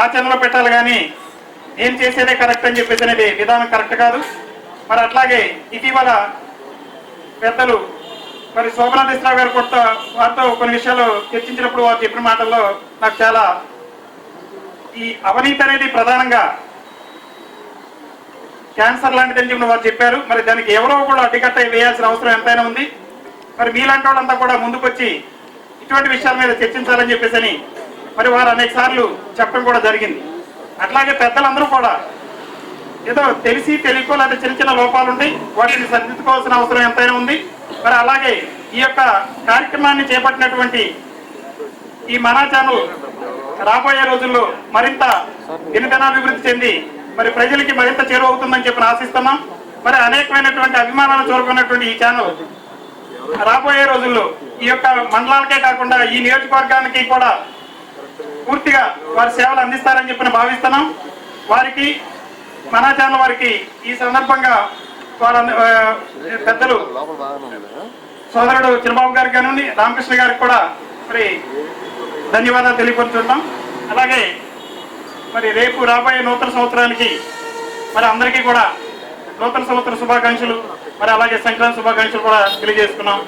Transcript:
ఆచరణలో పెట్టాలి కానీ ఏం చేసేదే కరెక్ట్ అని చెప్పేసి అనేది విధానం కరెక్ట్ కాదు. మరి అట్లాగే ఇటీవల పెద్దలు మరి శోభనాథేశ్వరరావు గారు కొత్త వారితో కొన్ని విషయాలు చర్చించినప్పుడు వారు చెప్పిన మాటల్లో నాకు చాలా ఈ అవినీతి అనేది ప్రధానంగా క్యాన్సర్ లాంటిదని చెప్పిన వారు చెప్పారు. మరి దానికి ఎవరో కూడా అడ్డుకట్ట వేయాల్సిన అవసరం ఎంతైనా ఉంది. మరి మీలాంటి వాళ్ళంతా కూడా ముందుకొచ్చి ఇటువంటి విషయాల మీద చర్చించాలని చెప్పేసి అని మరి వారు అనేక సార్లు చెప్పడం కూడా జరిగింది. అట్లాగే పెద్దలందరూ కూడా ఏదో తెలిసి తెలియకో లేదా చిన్న చిన్న లోపాలు ఉంటాయి. వాటిని సరిదిద్దుకోవాల్సిన అవసరం ఎంతైనా ఉంది. మరి అలాగే ఈ యొక్క కార్యక్రమాన్ని చేపట్టినటువంటి ఈ మనాచాను రాబోయే రోజుల్లో మరింత దినదినాభివృద్ధి చెంది మరి ప్రజలకి మరింత చేరువవుతుందని చెప్పి ఆశిస్తున్నాం. మరి అనేకమైనటువంటి అభిమానాలు చూరుకున్నటువంటి ఈ ఛానల్ రాబోయే రోజుల్లో ఈ యొక్క మండలాలకే కాకుండా ఈ నియోజకవర్గానికి కూడా పూర్తిగా వారి సేవలు అందిస్తారని చెప్పి భావిస్తున్నాం. వారికి మనాచార్ల వారికి ఈ సందర్భంగా వారు పెద్దలు సోదరుడు చిరబాబు గారికి కానివ్వండి రామకృష్ణ గారికి కూడా మరి ధన్యవాదాలు తెలియపరుచున్నాం అలాగే మరి రేపు రాబోయే నూతన సంవత్సరానికి మరి అందరికీ కూడా నూతన సంవత్సర శుభాకాంక్షలు మరి అలాగే సంక్రాంతి శుభాకాంక్షలు కూడా తెలియజేసుకున్నాం.